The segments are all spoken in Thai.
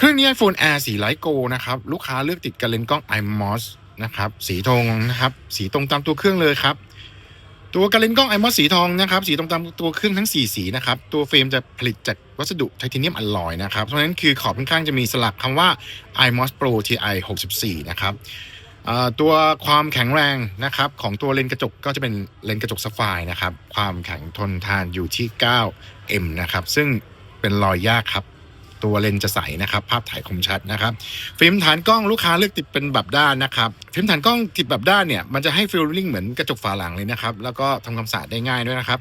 เครื่องนี้ iPhone Air สีไลท์โกนะครับ ลูกค้าเลือกติดกับเลนส์กล้อง IMOS นะครับ สีทองนะครับ สีตรงตามตัวเครื่องเลยครับ ตัวการเลนส์กล้อง IMOS สีทองนะครับ สีตรงตามตัวเครื่องทั้ง 4 สีนะครับ ตัวเฟรมจะผลิตจากวัสดุไทเทเนียมอลลอยนะครับ เพราะฉะนั้นคือขอบข้างๆจะมีสลักคำว่า IMOS Pro TI 64 นะครับตัวความแข็งแรงนะครับของตัวเลนส์กระจกก็จะเป็นเลนส์กระจกซัฟไฟนะครับ ความแข็งทนทานอยู่ที่ 9M นะครับ ซึ่งเป็นรอยยากครับ ตัวเลนส์จะใสนะครับ ภาพถ่ายคมชัดนะครับ ฟิล์มฐานกล้องลูกค้าเลือกติดเป็นแบบด้านนะครับฟิล์มฐานกล้องติดแบบด้านเนี่ยมันจะให้ฟีลลิ่งเหมือนกระจกฝาหลังเลยนะครับ แล้วก็ทำความสะอาดได้ง่ายด้วยนะครับ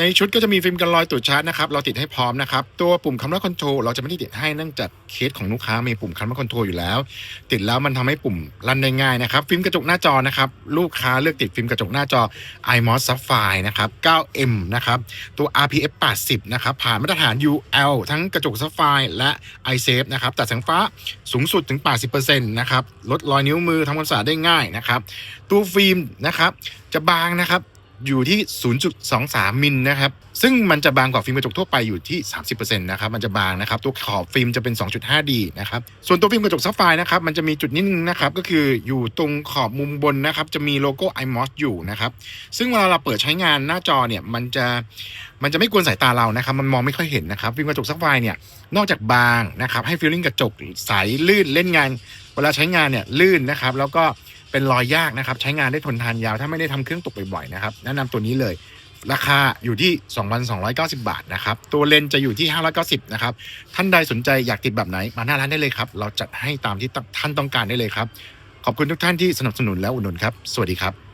ในชุดก็จะมีฟิล์มกันรอยตรวจชาร์จนะครับเราติดให้พร้อมนะครับ ตัวปุ่มคัมราคอนโทรลเราจะไม่ได้ติดให้เนื่องจากเคสของลูกค้ามีปุ่มคัมราคอนโทรลอยู่แล้ว ติดแล้วมันทำให้ปุ่มลั่นได้ง่ายนะครับ ฟิล์มกระจกหน้าจอนะครับลูกค้าเลือกติดฟิล์มกระจกหน้าจอ iMOS Sapphire นะครับ 9M นะครับตัว RPF 80 นะครับผ่านมาตรฐาน UL ทั้งกระจก Sapphire และ iSafe นะครับตัดแสงฟ้าสูงสุดถึง 80%นะครับลดรอยนิ้วมือทำความสะษาได้ง่ายนะครับ ตัวฟิล์มนะครับ จะบางนะครับ อยู่ที่ 0.23 มิลนะครับ ซึ่งมันจะบางกว่าฟิล์มกระจกทั่วไปอยู่ที่ 30%นะครับ มันจะบางนะครับ ตัวขอบฟิล์มจะเป็น 2.5D นะครับ ส่วนตัวฟิล์มกระจกซัฟไฟนะครับ มันจะมีจุดนิดนึงนะครับ ก็คืออยู่ตรงขอบมุมบนนะครับ จะมีโลโก้ iMOS อยู่นะครับ ซึ่งเวลาเราเปิดใช้งานหน้าจอเนี่ย มันจะ มันจะไม่กวนสายตาเรานะครับ มันมองไม่ค่อยเห็นนะครับ ฟิล์มกระจกซัฟไฟเนี่ย นอกจากบางนะครับ ให้ฟีลลิ่งกระจกใสลื่นเล่นงาน เวลาใช้งานเนี่ยลื่นนะครับ แล้วก็ เป็นรอยยากนะครับ ใช้งานได้ทนทานยาว ถ้าไม่ได้ทำเครื่องตกบ่อยๆนะครับ แนะนำตัวนี้เลย ราคาอยู่ที่ 2,290 บาทนะครับ ตัวเลนส์จะอยู่ที่ 590 นะครับ ท่านใดสนใจอยากติดแบบไหน มาหน้าร้านได้เลยครับ เราจัดให้ตามที่ท่านต้องการได้เลยครับ ขอบคุณทุกท่านที่สนับสนุนและอุดหนุนครับ สวัสดีครับ